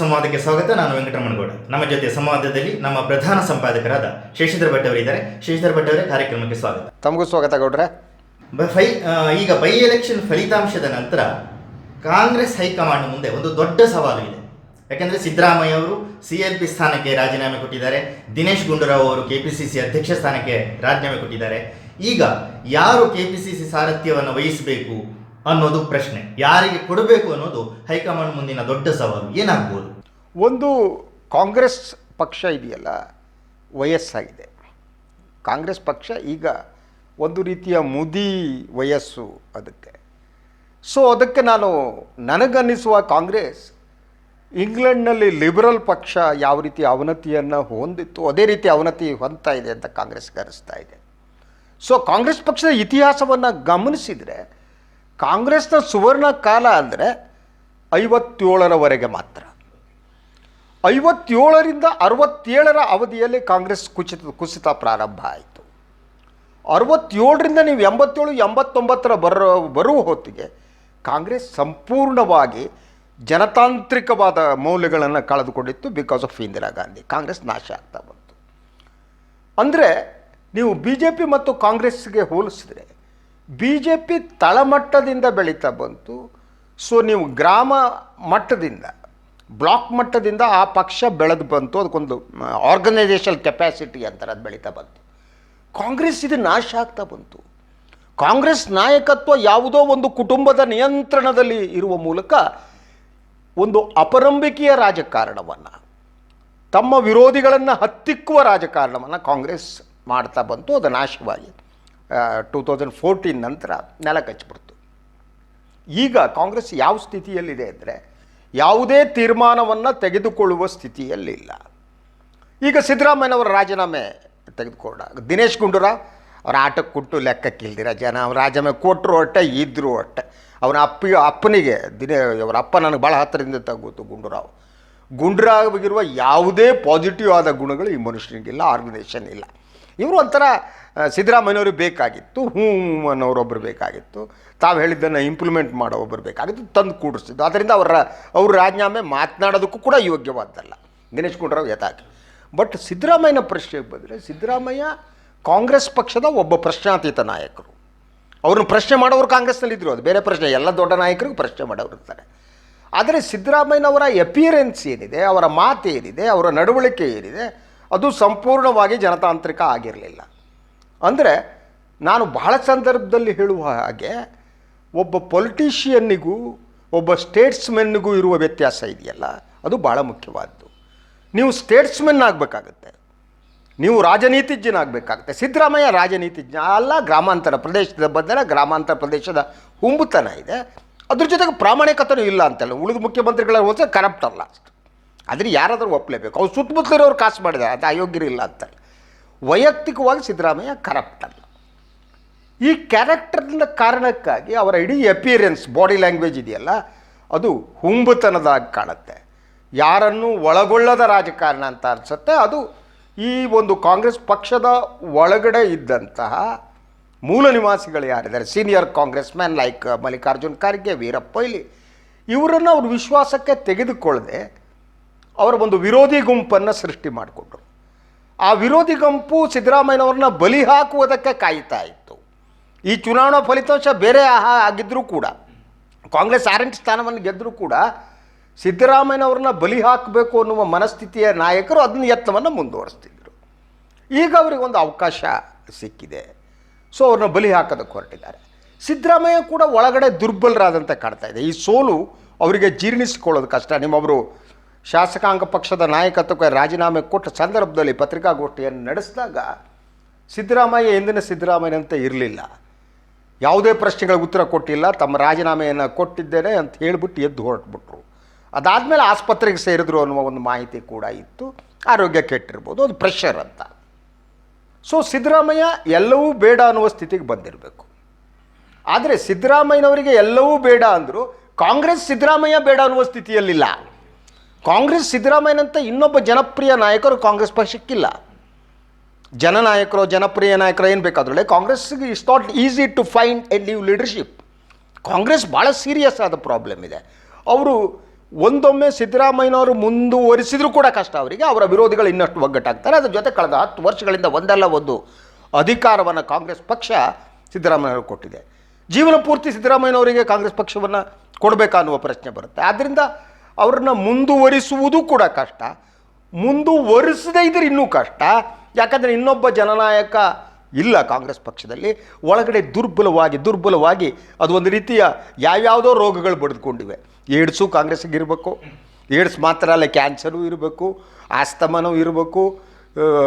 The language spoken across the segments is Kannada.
ಸಂವಾದಕ್ಕೆ ಸ್ವಾಗತ. ನಾನು ವೆಂಕಟರಮಣಗೌಡ. ನಮ್ಮ ಜೊತೆ ಸಂವಾದದಲ್ಲಿ ನಮ್ಮ ಪ್ರಧಾನ ಸಂಪಾದಕರಾದ ಶಶಿಧರ್ ಭಟ್ ಅವರಿದ್ದಾರೆ. ಶಶಿಧರ್ ಭಟ್ ಅವರೇ ಕಾರ್ಯಕ್ರಮಕ್ಕೆ ಸ್ವಾಗತ. ತಮಗೂ ಸ್ವಾಗತ ಗೌಡ್ರೆ. ಫೈ ಈಗ ಬೈ ಎಲೆಕ್ಷನ್ ಫಲಿತಾಂಶದ ನಂತರ ಕಾಂಗ್ರೆಸ್ ಹೈಕಮಾಂಡ್ ಮುಂದೆ ಒಂದು ದೊಡ್ಡ ಸವಾಲು ಇದೆ. ಯಾಕೆಂದರೆ ಸಿದ್ದರಾಮಯ್ಯ ಅವರು ಸಿ ಎಲ್ ಪಿ ಸ್ಥಾನಕ್ಕೆ ರಾಜೀನಾಮೆ ಕೊಟ್ಟಿದ್ದಾರೆ. ದಿನೇಶ್ ಗುಂಡೂರಾವ್ ಅವರು ಕೆ ಪಿ ಸಿ ಸಿ ಅಧ್ಯಕ್ಷ ಸ್ಥಾನಕ್ಕೆ ರಾಜೀನಾಮೆ ಕೊಟ್ಟಿದ್ದಾರೆ. ಈಗ ಯಾರು ಕೆ ಪಿ ಸಿ ಸಿ ಸಾರಥ್ಯವನ್ನು ವಹಿಸಬೇಕು? ಅನ್ನೋದು ಪ್ರಶ್ನೆ. ಯಾರಿಗೆ ಕೊಡಬೇಕು ಅನ್ನೋದು ಹೈಕಮಾಂಡ್ ಮುಂದಿನ ದೊಡ್ಡ ಸವಾಲು. ಏನಾಗ್ಬೋದು? ಒಂದು ಕಾಂಗ್ರೆಸ್ ಪಕ್ಷ ಇದೆಯಲ್ಲ, ವಯಸ್ಸಾಗಿದೆ. ಕಾಂಗ್ರೆಸ್ ಪಕ್ಷ ಈಗ ಒಂದು ರೀತಿಯ ಮುದಿ ವಯಸ್ಸು ಅದಕ್ಕೆ. ಸೊ ಅದಕ್ಕೆ ನಾನು ನನಗನ್ನಿಸುವ ಕಾಂಗ್ರೆಸ್ ಇಂಗ್ಲೆಂಡ್ನಲ್ಲಿ ಲಿಬರಲ್ ಪಕ್ಷ ಯಾವ ರೀತಿ ಅವನತಿಯನ್ನು ಹೊಂದಿತ್ತು, ಅದೇ ರೀತಿ ಅವನತಿ ಹೊಂದ್ತಾ ಇದೆ ಅಂತ ಕಾಂಗ್ರೆಸ್ಗೆ ಅನಿಸ್ತಾ ಇದೆ. ಸೊ ಕಾಂಗ್ರೆಸ್ ಪಕ್ಷದ ಇತಿಹಾಸವನ್ನು ಗಮನಿಸಿದರೆ ಕಾಂಗ್ರೆಸ್ನ ಸುವರ್ಣ ಕಾಲ ಅಂದರೆ ಐವತ್ತೇಳರವರೆಗೆ ಮಾತ್ರ. ಐವತ್ತೇಳರಿಂದ ಅರವತ್ತೇಳರ ಅವಧಿಯಲ್ಲಿ ಕಾಂಗ್ರೆಸ್ ಕುಸಿತ ಕುಸಿತ ಪ್ರಾರಂಭ ಆಯಿತು. ಅರವತ್ತೇಳರಿಂದ ನೀವು ಎಂಬತ್ತೇಳು, ಎಂಬತ್ತೊಂಬತ್ತರ ಬರೋ, ಬರುವ ಹೊತ್ತಿಗೆ ಕಾಂಗ್ರೆಸ್ ಸಂಪೂರ್ಣವಾಗಿ ಜನತಾಂತ್ರಿಕವಾದ ಮೌಲ್ಯಗಳನ್ನು ಕಳೆದುಕೊಂಡಿತ್ತು ಬಿಕಾಸ್ ಆಫ್ ಇಂದಿರಾ ಗಾಂಧಿ. ಕಾಂಗ್ರೆಸ್ ನಾಶ ಆಗ್ತಾ ಬಂತು. ಅಂದರೆ ನೀವು ಬಿ ಜೆ ಪಿ ಮತ್ತು ಕಾಂಗ್ರೆಸ್ಗೆ ಹೋಲಿಸಿದ್ರೆ ಬಿ ಜೆ ಪಿ ತಳಮಟ್ಟದಿಂದ ಬೆಳೀತಾ ಬಂತು. ಸೊ ನೀವು ಗ್ರಾಮ ಮಟ್ಟದಿಂದ, ಬ್ಲಾಕ್ ಮಟ್ಟದಿಂದ ಆ ಪಕ್ಷ ಬೆಳೆದು ಬಂತು. ಅದಕ್ಕೊಂದು ಆರ್ಗನೈಸೇಷನ್ ಕೆಪ್ಯಾಸಿಟಿ ಅಂತಾರೆ, ಅದು ಬೆಳೀತಾ ಬಂತು. ಕಾಂಗ್ರೆಸ್ ಇದು ನಾಶ ಆಗ್ತಾ ಬಂತು. ಕಾಂಗ್ರೆಸ್ ನಾಯಕತ್ವ ಯಾವುದೋ ಒಂದು ಕುಟುಂಬದ ನಿಯಂತ್ರಣದಲ್ಲಿ ಇರುವ ಮೂಲಕ ಒಂದು ಅಪರಂಬಿಕೆಯ ರಾಜಕಾರಣವನ್ನು, ತಮ್ಮ ವಿರೋಧಿಗಳನ್ನು ಹತ್ತಿಕ್ಕುವ ರಾಜಕಾರಣವನ್ನು ಕಾಂಗ್ರೆಸ್ ಮಾಡ್ತಾ ಬಂತು. ಅದು ನಾಶವಾಗಿ ಟೂ ತೌಸಂಡ್ ಫೋರ್ಟೀನ್ ನಂತರ ನೆಲ ಕಚ್ಚಿಬಿಡ್ತು ಈಗ ಕಾಂಗ್ರೆಸ್ ಯಾವ ಸ್ಥಿತಿಯಲ್ಲಿದೆ ಅಂದರೆ ಯಾವುದೇ ತೀರ್ಮಾನವನ್ನು ತೆಗೆದುಕೊಳ್ಳುವ ಸ್ಥಿತಿಯಲ್ಲಿಲ್ಲ. ಈಗ ಸಿದ್ದರಾಮಯ್ಯನವರ ರಾಜೀನಾಮೆ ತೆಗೆದುಕೊಂಡ. ದಿನೇಶ್ ಗುಂಡೂರಾವ್ ಅವರ ಆಟಕ್ಕೆ ಕೊಟ್ಟು ಲೆಕ್ಕಕ್ಕಿಲ್ದಿರ ಜನ, ಅವ್ರ ರಾಜೀನಾಮೆ ಕೊಟ್ಟರು ಅಷ್ಟೇ ಇದ್ದರು ಅಷ್ಟೇ ಅವನ ಅಪ್ಪ, ಅಪ್ಪನಿಗೆ ದಿನೇ, ಅವರ ಅಪ್ಪ ನನಗೆ ಭಾಳ ಹತ್ತಿರದಿಂದ ತಗೋತು ಗುಂಡೂರಾವ್. ಗುಂಡ್ರಾಗಿರುವ ಯಾವುದೇ ಪಾಸಿಟಿವ್ ಆದ ಗುಣಗಳು ಈ ಮನುಷ್ಯನಿಗಿಲ್ಲ ಆರ್ಗನೈಸೇಷನ್ ಇಲ್ಲ. ಇವರು ಒಂಥರ ಆ, ಬೇಕಾಗಿತ್ತು ಹ್ಞೂ ಅನ್ನೋರೊಬ್ಬರು ಬೇಕಾಗಿತ್ತು. ತಾವು ಹೇಳಿದ್ದನ್ನು ಇಂಪ್ಲಿಮೆಂಟ್ ಮಾಡೋ ಒಬ್ಬರು ಬೇಕಾಗಿತ್ತು ತಂದು ಕೂಡಿಸ್ತಿದ್ದು ಅದರಿಂದ ಅವರ ಅವ್ರ ರಾಜೀನಾಮೆ ಮಾತನಾಡೋದಕ್ಕೂ ಕೂಡ ಯೋಗ್ಯವಾದ್ದಲ್ಲ. ದಿನೇಶ್ ಗುಂಡೂರಾವ್ ಯಥಾಕಿ ಬಟ್ ಸಿದ್ದರಾಮಯ್ಯನ ಪ್ರಶ್ನೆಗೆ ಬಂದರೆ ಸಿದ್ದರಾಮಯ್ಯ ಕಾಂಗ್ರೆಸ್ ಪಕ್ಷದ ಒಬ್ಬ ಪ್ರಶ್ನಾತೀತ ನಾಯಕರು. ಅವ್ರನ್ನ ಪ್ರಶ್ನೆ ಮಾಡೋರು ಕಾಂಗ್ರೆಸ್ನಲ್ಲಿದ್ದರು ಅದು ಬೇರೆ ಪ್ರಶ್ನೆ ಎಲ್ಲ ದೊಡ್ಡ ನಾಯಕರಿಗೂ ಪ್ರಶ್ನೆ ಮಾಡೋರು ಇರ್ತಾರೆ. ಆದರೆ ಸಿದ್ದರಾಮಯ್ಯನವರ ಎಪಿಯರೆನ್ಸ್ ಏನಿದೆ ಅವರ ಮಾತು ಏನಿದೆ ಅವರ ನಡವಳಿಕೆ ಏನಿದೆ ಅದು ಸಂಪೂರ್ಣವಾಗಿ ಜನತಾಂತ್ರಿಕ ಆಗಿರಲಿಲ್ಲ. ಅಂದರೆ ನಾನು ಬಹಳ ಸಂದರ್ಭದಲ್ಲಿ ಹೇಳುವ ಹಾಗೆ ಒಬ್ಬ ಪೊಲಿಟಿಷಿಯನ್ನಿಗೂ ಒಬ್ಬ ಸ್ಟೇಟ್ಸ್ಮೆನ್ನಿಗೂ ಇರುವ ವ್ಯತ್ಯಾಸ ಇದೆಯಲ್ಲ? ಅದು ಭಾಳ ಮುಖ್ಯವಾದ್ದು. ನೀವು ಸ್ಟೇಟ್ಸ್ಮೆನ್ ಆಗಬೇಕಾಗತ್ತೆ. ನೀವು ರಾಜನೀತಿಜ್ಞನಾಗಬೇಕಾಗುತ್ತೆ. ಸಿದ್ದರಾಮಯ್ಯ ರಾಜನೀತಿಜ್ಞ, ಅಲ್ಲ ಗ್ರಾಮಾಂತರ ಪ್ರದೇಶದ ಬದಲ ಗ್ರಾಮಾಂತರ ಪ್ರದೇಶದ ಹುಂಬುತನ ಇದೆ. ಅದ್ರ ಜೊತೆಗೆ ಪ್ರಾಮಾಣಿಕತೆಯೂ ಇಲ್ಲ ಅಂತಲ್ಲ. ಉಳಿದ ಮುಖ್ಯಮಂತ್ರಿಗಳ ಹೋದರೆ ಕರಪ್ಟ್ ಅಲ್ಲ ಅಷ್ಟು. ಆದರೆ ಯಾರಾದರೂ ಒಪ್ಪಲೇಬೇಕು ಅವ್ರು ಸುತ್ತಮುತ್ತಲಿರೋರು ಕಾಸು ಮಾಡಿದ್ದಾರೆ ಅದು ಅಯೋಗ್ಯರಿಲ್ಲ ಅಂತಲ್ಲ ವೈಯಕ್ತಿಕವಾಗಿ ಸಿದ್ದರಾಮಯ್ಯ ಕರಪ್ಟ್ ಅಲ್ಲ. ಈ ಕ್ಯಾರೆಕ್ಟರ್ನ ಕಾರಣಕ್ಕಾಗಿ ಅವರ ಇಡೀ ಅಪಿಯರೆನ್ಸ್ ಬಾಡಿ ಲ್ಯಾಂಗ್ವೇಜ್ ಇದೆಯಲ್ಲ, ಅದು ಹುಂಬತನದಾಗಿ ಕಾಣುತ್ತೆ. ಯಾರನ್ನು ಒಳಗೊಳ್ಳದ ರಾಜಕಾರಣ ಅಂತ ಅನಿಸುತ್ತೆ. ಅದು ಈ ಒಂದು ಕಾಂಗ್ರೆಸ್ ಪಕ್ಷದ ಒಳಗಡೆ ಇದ್ದಂತಹ ಮೂಲ ನಿವಾಸಿಗಳು ಯಾರಿದ್ದಾರೆ? Senior Congress man like Mallikarjun Kharge, Veerappa ಇಲ್ಲಿ ಇವರನ್ನು ಅವ್ರ ವಿಶ್ವಾಸಕ್ಕೆ ತೆಗೆದುಕೊಳ್ಳದೆ ಅವರ ಒಂದು ವಿರೋಧಿ ಗುಂಪನ್ನು ಸೃಷ್ಟಿ ಮಾಡಿಕೊಂಡ್ರು. ಆ ವಿರೋಧಿ ಗುಂಪು ಸಿದ್ದರಾಮಯ್ಯನವ್ರನ್ನ ಬಲಿ ಹಾಕುವುದಕ್ಕೆ ಕಾಯ್ತಾ ಇತ್ತು. ಈ ಚುನಾವಣಾ ಫಲಿತಾಂಶ ಬೇರೆ ಆಗಿದ್ದರೂ ಕೂಡ, ಕಾಂಗ್ರೆಸ್ ಆರೆಂಟ್ ಸ್ಥಾನವನ್ನು ಗೆದ್ದರೂ ಕೂಡ ಸಿದ್ದರಾಮಯ್ಯನವ್ರನ್ನ ಬಲಿ ಹಾಕಬೇಕು ಅನ್ನುವ ಮನಸ್ಥಿತಿಯ ನಾಯಕರು ಅದನ್ನ ಯತ್ನವನ್ನು ಮುಂದುವರಿಸ್ತಿದ್ರು. ಈಗ ಅವರಿಗೆ ಒಂದು ಅವಕಾಶ ಸಿಕ್ಕಿದೆ. ಸೊ ಅವ್ರನ್ನ ಬಲಿ ಹಾಕೋದಕ್ಕೆ ಹೊರಟಿದ್ದಾರೆ. ಸಿದ್ದರಾಮಯ್ಯ ಕೂಡ ಒಳಗಡೆ ದುರ್ಬಲರಾದಂತೆ ಕಾಣ್ತಾ ಇದೆ. ಈ ಸೋಲು ಅವರಿಗೆ ಜೀರ್ಣಿಸಿಕೊಳ್ಳೋದು ಕಷ್ಟ. ನಿಮ್ಮೊಬ್ಬರು ಶಾಸಕಾಂಗ ಪಕ್ಷದ ನಾಯಕತ್ವಕ್ಕೆ ರಾಜೀನಾಮೆ ಕೊಟ್ಟ ಸಂದರ್ಭದಲ್ಲಿ ಪತ್ರಿಕಾಗೋಷ್ಠಿಯನ್ನು ನಡೆಸಿದಾಗ ಸಿದ್ದರಾಮಯ್ಯ ಎಂದಿನ ಸಿದ್ದರಾಮಯ್ಯನಂತೆ ಇರಲಿಲ್ಲ. ಯಾವುದೇ ಪ್ರಶ್ನೆಗಳಿಗೆ ಉತ್ತರ ಕೊಟ್ಟಿಲ್ಲ. ತಮ್ಮ ರಾಜೀನಾಮೆಯನ್ನು ಕೊಟ್ಟಿದ್ದೇನೆ ಅಂತ ಹೇಳಿಬಿಟ್ಟು ಎದ್ದು ಹೊರಟ್ಬಿಟ್ರು. ಅದಾದಮೇಲೆ ಆಸ್ಪತ್ರೆಗೆ ಸೇರಿದ್ರು ಅನ್ನುವ ಒಂದು ಮಾಹಿತಿ ಕೂಡ ಇತ್ತು. ಆರೋಗ್ಯ ಕೆಟ್ಟಿರ್ಬೋದು, ಅದು ಪ್ರೆಷರ್ ಅಂತ. ಸೊ ಸಿದ್ದರಾಮಯ್ಯ ಎಲ್ಲವೂ ಬೇಡ ಅನ್ನುವ ಸ್ಥಿತಿಗೆ ಬಂದಿರಬೇಕು. ಆದರೆ ಸಿದ್ದರಾಮಯ್ಯನವರಿಗೆ ಎಲ್ಲವೂ ಬೇಡ ಅಂದರು ಕಾಂಗ್ರೆಸ್ ಸಿದ್ದರಾಮಯ್ಯ ಬೇಡ ಅನ್ನುವ ಸ್ಥಿತಿಯಲ್ಲಿಲ್ಲ. ಕಾಂಗ್ರೆಸ್ ಸಿದ್ದರಾಮಯ್ಯನಂತ ಇನ್ನೊಬ್ಬ ಜನಪ್ರಿಯ ನಾಯಕರು ಕಾಂಗ್ರೆಸ್ ಪಕ್ಷಕ್ಕಿಲ್ಲ ಜನನಾಯಕರು, ಜನಪ್ರಿಯ ನಾಯಕರು ಏನು ಬೇಕಾದ್ರೊಳೆ ಕಾಂಗ್ರೆಸ್ಗೆ it's not easy to find a new leadership Congress ಭಾಳ ಸೀರಿಯಸ್ ಆದ ಪ್ರಾಬ್ಲಮ್ ಇದೆ. ಅವರು ಒಂದೊಮ್ಮೆ ಸಿದ್ದರಾಮಯ್ಯನವರು ಮುಂದುವರಿಸಿದ್ರು ಕೂಡ ಕಷ್ಟ ಅವರಿಗೆ. ಅವರ ವಿರೋಧಿಗಳು ಇನ್ನಷ್ಟು ಒಗ್ಗಟ್ಟಾಗ್ತಾರೆ. ಅದ್ರ ಜೊತೆ ಕಳೆದ ಹತ್ತು ವರ್ಷಗಳಿಂದ ಒಂದಲ್ಲ ಒಂದು ಅಧಿಕಾರವನ್ನು ಕಾಂಗ್ರೆಸ್ ಪಕ್ಷ ಸಿದ್ದರಾಮಯ್ಯವರು ಕೊಟ್ಟಿದೆ. ಜೀವನ ಪೂರ್ತಿ ಸಿದ್ದರಾಮಯ್ಯನವರಿಗೆ ಕಾಂಗ್ರೆಸ್ ಪಕ್ಷವನ್ನು ಕೊಡಬೇಕಾ ಅನ್ನುವ ಪ್ರಶ್ನೆ ಬರುತ್ತೆ. ಆದ್ದರಿಂದ ಅವ್ರನ್ನ ಮುಂದುವರಿಸುವುದು ಕೂಡ ಕಷ್ಟ. ಮುಂದುವರಿಸದೇ ಇದ್ರೆ ಇನ್ನೂ ಕಷ್ಟ. ಯಾಕಂದರೆ ಇನ್ನೊಬ್ಬ ಜನನಾಯಕ ಇಲ್ಲ ಕಾಂಗ್ರೆಸ್ ಪಕ್ಷದಲ್ಲಿ. ಒಳಗಡೆ ದುರ್ಬಲವಾಗಿ ದುರ್ಬಲವಾಗಿ ಅದು ಒಂದು ರೀತಿಯ ಯಾವ್ಯಾವುದೋ ರೋಗಗಳು ಬಡಿದುಕೊಂಡಿವೆ. ಏಡ್ಸು ಕಾಂಗ್ರೆಸ್ಸಿಗೆ ಇರಬೇಕು. ಏಡ್ಸ್ ಮಾತ್ರ ಅಲ್ಲ, ಕ್ಯಾನ್ಸರು ಇರಬೇಕು, ಆಸ್ತಮನೂ ಇರಬೇಕು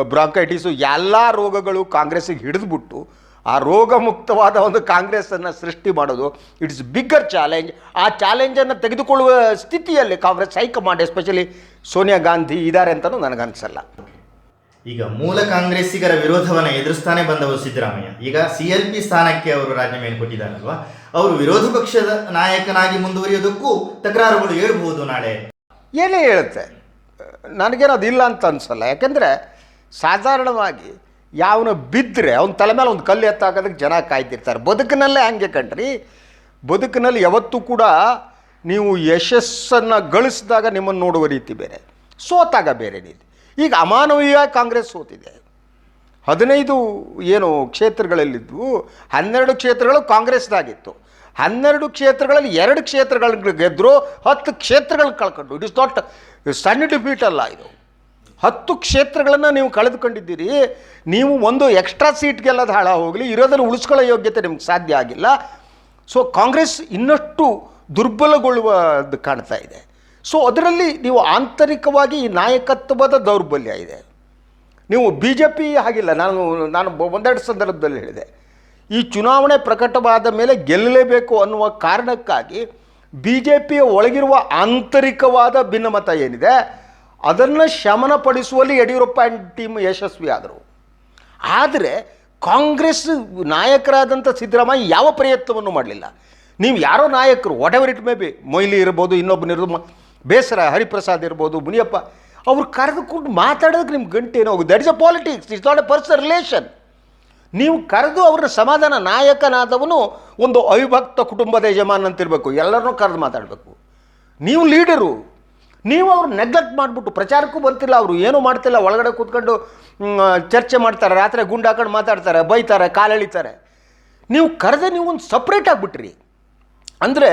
ಬ್ರಾಂಕೈಟಿಸು, ಎಲ್ಲ ರೋಗಗಳು ಕಾಂಗ್ರೆಸ್ಸಿಗೆ ಹಿಡಿದ್ಬಿಟ್ಟು ಆ ರೋಗ ಮುಕ್ತವಾದ ಒಂದು ಕಾಂಗ್ರೆಸ್ಸನ್ನು ಸೃಷ್ಟಿ ಮಾಡೋದು ಇಟ್ಸ್ ಬಿಗ್ಗರ್ ಚಾಲೆಂಜ್ ಆ ಚಾಲೆಂಜನ್ನು ತೆಗೆದುಕೊಳ್ಳುವ ಸ್ಥಿತಿಯಲ್ಲಿ Congress high command especially Sonia Gandhi ಇದ್ದಾರೆ ಅಂತಲೂ ನನಗನ್ಸಲ್ಲ. ಈಗ ಮೂಲ ಕಾಂಗ್ರೆಸ್ಸಿಗರ ವಿರೋಧವನ್ನು ಎದುರಿಸ್ತಾನೆ ಬಂದವರು ಸಿದ್ದರಾಮಯ್ಯ. ಈಗ ಸಿ ಎಲ್ ಪಿ ಸ್ಥಾನಕ್ಕೆ ಅವರು ರಾಜೀನಾಮೆಯನ್ನು ಕೊಟ್ಟಿದ್ದಾರಲ್ವಾ? ಅವರು ವಿರೋಧ ಪಕ್ಷದ ನಾಯಕನಾಗಿ ಮುಂದುವರಿಯೋದಕ್ಕೂ ತಕರಾರುಗಳು ಹೇಳ್ಬೋದು ನಾಳೆ. ಏನೇ ಹೇಳುತ್ತೆ ನನಗೇನು ಅದಿಲ್ಲ ಅಂತ ಅನಿಸಲ್ಲ. ಯಾಕೆಂದರೆ ಸಾಧಾರಣವಾಗಿ ಯಾವನು ಬಿದ್ದರೆ ಅವನ ತಲೆ ಮೇಲೆ ಒಂದು ಕಲ್ಲು ಎತ್ತಾಕೋದಕ್ಕೆ ಜನ ಕಾಯ್ತಿರ್ತಾರೆ. ಬದುಕಿನಲ್ಲೇ ಹಂಗೆ ಕಣ್ರಿ. ಬದುಕಿನಲ್ಲಿ ಯಾವತ್ತೂ ಕೂಡ ನೀವು ಯಶಸ್ಸನ್ನು ಗಳಿಸಿದಾಗ ನಿಮ್ಮನ್ನು ನೋಡುವ ರೀತಿ ಬೇರೆ. ಸೋತಾಗ ಬೇರೆ ರೀತಿ. ಈಗ ಅಮಾನವೀಯ ಕಾಂಗ್ರೆಸ್ ಸೋತಿದೆ. ಹದಿನೈದು ಏನು ಕ್ಷೇತ್ರಗಳಲ್ಲಿದ್ವು, ಹನ್ನೆರಡು ಕ್ಷೇತ್ರಗಳು ಕಾಂಗ್ರೆಸ್ದಾಗಿತ್ತು. ಹನ್ನೆರಡು ಕ್ಷೇತ್ರಗಳಲ್ಲಿ ಎರಡು ಕ್ಷೇತ್ರಗಳನ್ನು ಗೆದ್ದರು ಹತ್ತು ಕ್ಷೇತ್ರಗಳು ಕಳ್ಕೊಂಡು ಇಟ್ ಇಸ್ ನಾಟ್ ಸಣ್ಣ ಡಿಫೀಟ್ ಅಲ್ಲ ಇದು. ಹತ್ತು ಕ್ಷೇತ್ರಗಳನ್ನು ನೀವು ಕಳೆದುಕೊಂಡಿದ್ದೀರಿ, ನೀವು ಒಂದು ಎಕ್ಸ್ಟ್ರಾ ಸೀಟ್ಗೆಲ್ಲದ ಹಾಳ ಹೋಗಲಿ, ಇರೋದನ್ನು ಉಳಿಸ್ಕೊಳ್ಳೋ ಯೋಗ್ಯತೆ ನಿಮ್ಗೆ ಸಾಧ್ಯ ಆಗಿಲ್ಲ. ಸೊ ಕಾಂಗ್ರೆಸ್ ಇನ್ನಷ್ಟು ದುರ್ಬಲಗೊಳ್ಳುವುದು ಕಾಣ್ತಾ ಇದೆ. ಸೊ ಅದರಲ್ಲಿ ನೀವು ಆಂತರಿಕವಾಗಿ ಈ ನಾಯಕತ್ವದ ದೌರ್ಬಲ್ಯ ಇದೆ. ನೀವು ಬಿ ಜೆ ಪಿ ಹಾಗಿಲ್ಲ, ನಾನು ನಾನು ಒಂದೆರಡು ಸಂದರ್ಭದಲ್ಲಿ ಹೇಳಿದೆ. ಈ ಚುನಾವಣೆ ಪ್ರಕಟವಾದ ಮೇಲೆ ಗೆಲ್ಲಲೇಬೇಕು ಅನ್ನುವ ಕಾರಣಕ್ಕಾಗಿ ಬಿ ಜೆ ಪಿಯ ಒಳಗಿರುವ ಆಂತರಿಕವಾದ ಭಿನ್ನಮತ ಏನಿದೆ ಅದನ್ನು ಶಮನಪಡಿಸುವಲ್ಲಿ ಯಡಿಯೂರಪ್ಪ ಆ್ಯಂಡ್ ಟೀಮ್ ಯಶಸ್ವಿ ಆದರು ಕಾಂಗ್ರೆಸ್ ನಾಯಕರಾದಂಥ ಸಿದ್ದರಾಮಯ್ಯ ಯಾವ ಪ್ರಯತ್ನವನ್ನು ಮಾಡಲಿಲ್ಲ. ನೀವು ಯಾರೋ ನಾಯಕರು whatever it may be Moily ಇರ್ಬೋದು ಇನ್ನೊಬ್ಬನಿರ್ಬೋದು ಬೇಸರ, ಹರಿಪ್ರಸಾದ್ ಇರ್ಬೋದು, ಮುನಿಯಪ್ಪ, ಅವ್ರು ಕರೆದುಕೊಂಡು ಮಾತಾಡೋದಕ್ಕೆ ನಿಮ್ಮ ಗಂಟೆ ಏನೋ that is a politics it's not a personal relation ನೀವು ಕರೆದು ಅವ್ರನ್ನ ಸಮಾಧಾನ ನಾಯಕನಾದವನು ಒಂದು ಅವಿಭಕ್ತ ಕುಟುಂಬದ ಯಜಮಾನ ಅಂತಿರಬೇಕು ಎಲ್ಲರನ್ನೂ ಕರೆದು ಮಾತಾಡಬೇಕು. ನೀವು ಲೀಡರು ನೀವು ಅವ್ರು ನೆಗ್ಲೆಕ್ಟ್ ಮಾಡಿಬಿಟ್ಟು ಪ್ರಚಾರಕ್ಕೂ ಬರ್ತಿಲ್ಲ, ಅವರು ಏನೂ ಮಾಡ್ತಿಲ್ಲ, ಒಳಗಡೆ ಕೂತ್ಕೊಂಡು ಚರ್ಚೆ ಮಾಡ್ತಾರೆ, ರಾತ್ರಿ ಗುಂಡು ಹಾಕೊಂಡು ಮಾತಾಡ್ತಾರೆ, ಬೈತಾರೆ ಕಾಲೆಳಿತಾರೆ ನೀವು ಕರೆದೆ ನೀವು ಒಂದು ಸಪ್ರೇಟ್ ಆಗಿಬಿಟ್ರಿ. ಅಂದರೆ